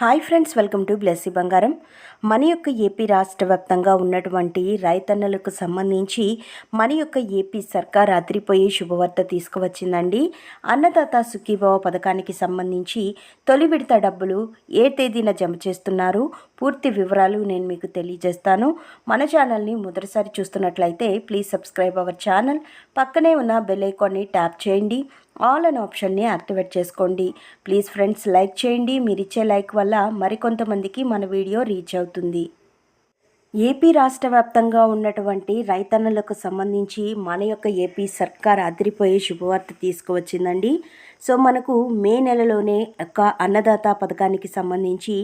Hi friends welcome to Blessy Bangaram. మన యొక్క AP రాష్ట్ర వ్యాప్తంగా ఉన్నటువంటి రైతన్నలకు సంబంధించి మన యొక్క ఏపీ సర్కార్ అదిరిపోయే శుభవార్త తీసుకువచ్చిందండి. అన్నదాత సుఖీభవ పథకానికి సంబంధించి తొలి విడత డబ్బులు ఏ తేదీన జమ చేస్తున్నారు? పూర్తి వివరాలు నేను మీకు తెలియజేస్తాను. మన ఛానల్ని మొదటిసారి చూస్తున్నట్లయితే ప్లీజ్ సబ్స్క్రైబ్ అవర్ ఛానల్. పక్కనే ఉన్న బెల్ ఐకాన్ని ట్యాప్ చేయండి. ఆల్ అనే ఆప్షన్ని యాక్టివేట్ చేసుకోండి. ప్లీజ్ ఫ్రెండ్స్ లైక్ చేయండి. మీరు ఇచ్చే లైక్ వల్ల మరికొంతమందికి మన వీడియో రీచ్ అవుతుంది. ఏపీ రాష్ట్ర వ్యాప్తంగా ఉన్నటువంటి రైతన్నలకు సంబంధించి మన యొక్క ఏపీ సర్కార్ అదిరిపోయే శుభవార్త తీసుకువచ్చిందండి. సో మనకు మే నెలలోనే ఒక అన్నదాత పథకానికి సంబంధించి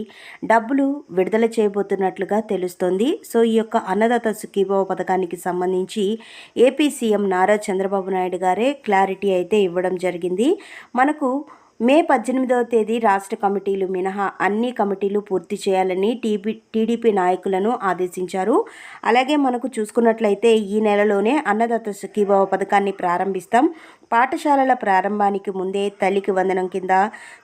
డబ్బులు విడుదల చేయబోతున్నట్లుగా తెలుస్తోంది. సో ఈ యొక్క అన్నదాత సుఖీభవ పథకానికి సంబంధించి ఏపీ సీఎం నారా చంద్రబాబు నాయుడు గారే క్లారిటీ అయితే ఇవ్వడం జరిగింది. మనకు మే పద్దెనిమిదవ తేదీ రాష్ట్ర కమిటీలు మినహా అన్ని కమిటీలు పూర్తి చేయాలని టీపీ టీడీపీ నాయకులను ఆదేశించారు. అలాగే మనకు చూసుకున్నట్లయితే ఈ నెలలోనే అన్నదాత సుఖీభావ పథకాన్ని ప్రారంభిస్తాం. పాఠశాలల ప్రారంభానికి ముందే తల్లికి వందనం కింద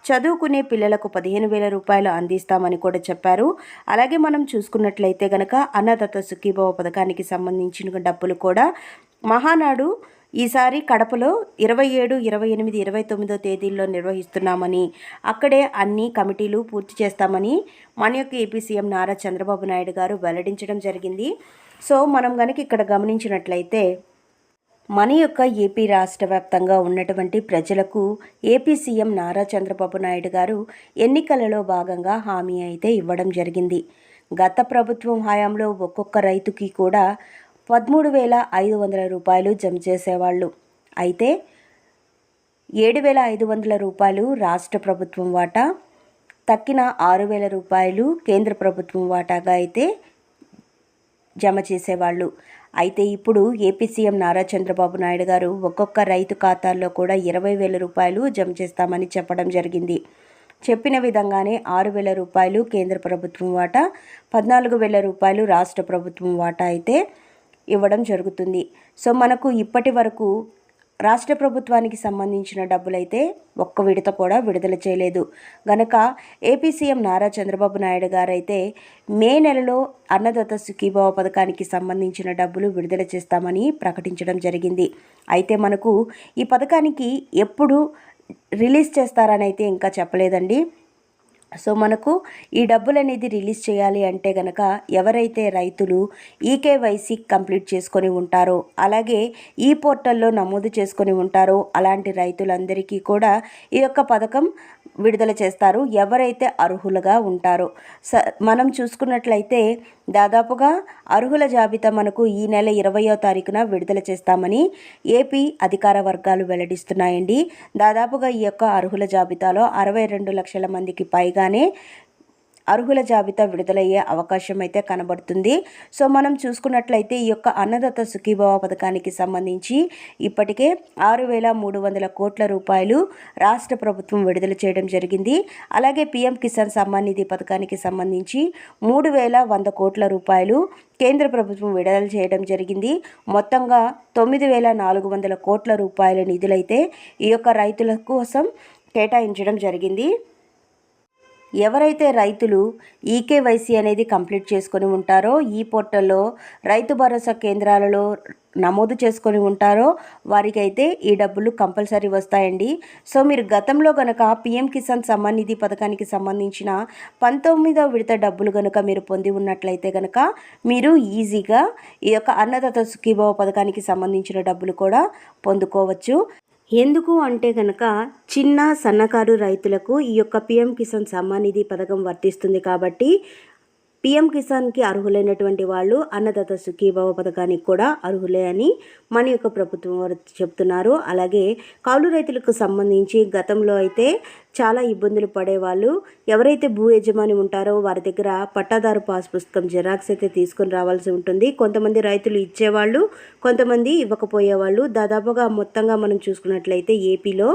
చదువుకునే పిల్లలకు పదిహేను వేల రూపాయలు అందిస్తామని కూడా చెప్పారు. అలాగే మనం చూసుకున్నట్లయితే గనక అన్నదాత సుఖీభావ పథకానికి సంబంధించిన డబ్బులు కూడా మహానాడు ఈసారి కడపలో ఇరవై ఏడు ఇరవై ఎనిమిది ఇరవై తొమ్మిదో తేదీల్లో నిర్వహిస్తున్నామని అక్కడే అన్ని కమిటీలు పూర్తి చేస్తామని మన యొక్క ఏపీ సీఎం నారా చంద్రబాబు నాయుడు గారు వెల్లడించడం జరిగింది. సో మనం కనుక ఇక్కడ గమనించినట్లయితే మన యొక్క ఏపీ రాష్ట్ర వ్యాప్తంగా ఉన్నటువంటి ప్రజలకు ఏపీ సీఎం నారా చంద్రబాబు నాయుడు గారు ఎన్నికలలో భాగంగా హామీ అయితే ఇవ్వడం జరిగింది. గత ప్రభుత్వం హయాంలో ఒక్కొక్క రైతుకి కూడా పదమూడు వేల ఐదు వందల రూపాయలు జమ చేసేవాళ్ళు. అయితే ఏడు వేల ఐదు వందల రూపాయలు రాష్ట్ర ప్రభుత్వం వాటా తక్కిన ఆరు వేల రూపాయలు కేంద్ర ప్రభుత్వం వాటాగా అయితే జమ చేసేవాళ్ళు. అయితే ఇప్పుడు ఏపీ సీఎం నారా చంద్రబాబు నాయుడు గారు ఒక్కొక్క రైతు ఖాతాల్లో కూడా ఇరవై వేల రూపాయలు జమ చేస్తామని చెప్పడం జరిగింది. చెప్పిన విధంగానే ఆరు వేల రూపాయలు కేంద్ర ప్రభుత్వం వాటా పద్నాలుగు వేల రూపాయలు రాష్ట్ర ప్రభుత్వం వాటా అయితే ఇవ్వడం జరుగుతుంది. సో మనకు ఇప్పటి వరకు రాష్ట్ర ప్రభుత్వానికి సంబంధించిన డబ్బులైతే ఒక్క విడత కూడా విడుదల చేయలేదు. గనక ఏపీ సీఎం నారా చంద్రబాబు నాయుడు గారైతే మే నెలలో అన్నదాత సుఖీభావ పథకానికి సంబంధించిన డబ్బులు విడుదల చేస్తామని ప్రకటించడం జరిగింది. అయితే మనకు ఈ పథకానికి ఎప్పుడు రిలీజ్ చేస్తారని అయితే ఇంకా చెప్పలేదండి. సో మనకు ఈ డబ్బులు అనేది రిలీజ్ చేయాలి అంటే గనక ఎవరైతే రైతులు ఈకేవైసీ కంప్లీట్ చేసుకొని ఉంటారో అలాగే ఈ పోర్టల్లో నమోదు చేసుకొని ఉంటారో అలాంటి రైతులందరికీ కూడా ఈ యొక్క పథకం విడుదల చేస్తారు ఎవరైతే అర్హులుగా ఉంటారో. స మనం చూసుకున్నట్లయితే దాదాపుగా అర్హుల జాబితా మనకు ఈ నెల ఇరవయో తారీఖున విడుదల చేస్తామని ఏపీ అధికార వర్గాలు వెల్లడిస్తున్నాయండి. దాదాపుగా ఈ యొక్క అర్హుల జాబితాలో అరవై రెండు లక్షల మందికి పైగానే అర్హుల జాబితా విడుదలయ్యే అవకాశం అయితే కనబడుతుంది. సో మనం చూసుకున్నట్లయితే ఈ యొక్క అన్నదాత సుఖీభావ పథకానికి సంబంధించి ఇప్పటికే ఆరు వేల మూడు వందల కోట్ల రూపాయలు రాష్ట్ర ప్రభుత్వం విడుదల చేయడం జరిగింది. అలాగే పీఎం కిసాన్ సమ్మాన్ నిధి పథకానికి సంబంధించి మూడు వేల వంద కోట్ల రూపాయలు కేంద్ర ప్రభుత్వం విడుదల చేయడం జరిగింది. మొత్తంగా తొమ్మిది వేల నాలుగు వందల కోట్ల రూపాయల నిధులైతే ఈ యొక్క రైతుల కోసం కేటాయించడం జరిగింది. ఎవరైతే రైతులు ఈకేవైసీ అనేది కంప్లీట్ చేసుకొని ఉంటారో ఈ పోర్టల్లో రైతు భరోసా కేంద్రాలలో నమోదు చేసుకొని ఉంటారో వారికి అయితే ఈ డబ్బులు కంపల్సరీ వస్తాయండి. సో మీరు గతంలో గనక పిఎం కిసాన్ సమ్మాన్ నిధి పథకానికి సంబంధించిన పంతొమ్మిదవ విడత డబ్బులు గనక మీరు పొంది ఉన్నట్లయితే గనక మీరు ఈజీగా ఈ యొక్క అన్నదాత సుఖీభావ పథకానికి సంబంధించిన డబ్బులు కూడా పొందుకోవచ్చు. ఎందుకు అంటే కనుక చిన్న సన్నకారు రైతులకు ఈ యొక్క పిఎం కిసాన్ సమ్మాన్ నిధి పథకం వర్తిస్తుంది కాబట్టి పిఎం కిసాన్కి అర్హులైనటువంటి వాళ్ళు అన్నదాత సుఖీభావ పథకానికి కూడా అర్హులే అని మన యొక్క ప్రభుత్వం వారు చెప్తున్నారు. అలాగే కౌలు రైతులకు సంబంధించి గతంలో అయితే చాలా ఇబ్బందులు పడేవాళ్ళు. ఎవరైతే భూ యజమాని ఉంటారో వారి దగ్గర పట్టాదారు పాస్ పుస్తకం జిరాక్స్ అయితే తీసుకొని రావాల్సి ఉంటుంది. కొంతమంది రైతులు ఇచ్చేవాళ్ళు కొంతమంది ఇవ్వకపోయేవాళ్ళు. దాదాపుగా మొత్తంగా మనం చూసుకున్నట్లయితే ఏపీలో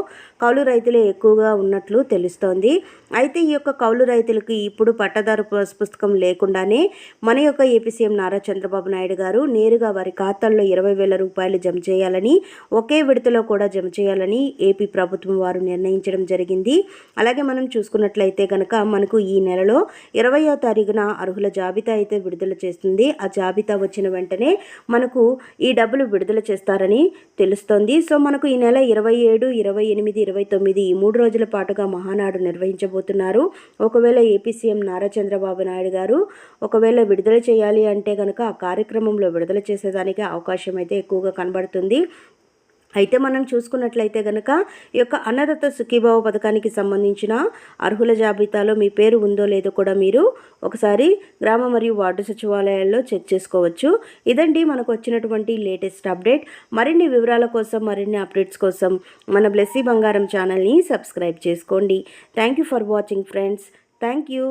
కౌలు రైతులే ఎక్కువగా ఉన్నట్లు తెలుస్తోంది. అయితే ఈ యొక్క కౌలు రైతులకు ఇప్పుడు పట్టాదారు పాస్ పుస్తకం లేకుండానే మన యొక్క ఏపీ సీఎం నారా చంద్రబాబు నాయుడు గారు నేరుగా వారి ఖాతాల్లో ఇరవై వేల రూపాయలు జమ చేయాలని ఒకే విడతలో కూడా జమ చేయాలని ఏపీ ప్రభుత్వం వారు నిర్ణయించడం జరిగింది. అలాగే మనం చూసుకున్నట్లయితే కనుక మనకు ఈ నెలలో ఇరవయో తారీఖున అర్హుల జాబితా అయితే విడుదల చేస్తుంది. ఆ జాబితా వచ్చిన వెంటనే మనకు ఈ డబ్బులు విడుదల చేస్తారని తెలుస్తోంది. సో మనకు ఈ నెల ఇరవై ఏడు ఇరవై ఎనిమిది ఇరవై తొమ్మిది ఈ మూడు రోజుల పాటుగా మహానాడు నిర్వహించబోతున్నారు. ఒకవేళ ఏపీ సీఎం నారా చంద్రబాబు నాయుడు గారు ఒకవేళ విడుదల చేయాలి అంటే కనుక ఆ కార్యక్రమంలో విడుదల చేసేదానికి అవకాశం అయితే ఎక్కువగా కనబడుతుంది. అయితే మనం చూసుకున్నట్లయితే కనుక ఈ యొక్క అన్నదత్త సుఖీభావ పథకానికి సంబంధించిన అర్హుల జాబితాలో మీ పేరు ఉందో లేదో కూడా మీరు ఒకసారి గ్రామ మరియు వార్డు సచివాలయాల్లో చెక్ చేసుకోవచ్చు. ఇదండి మనకు వచ్చినటువంటి లేటెస్ట్ అప్డేట్. మరిన్ని వివరాల కోసం మరిన్ని అప్డేట్స్ కోసం మన బ్లెస్సీ బంగారం ఛానల్ని సబ్స్క్రైబ్ చేసుకోండి. Thank you for watching friends. Thank you.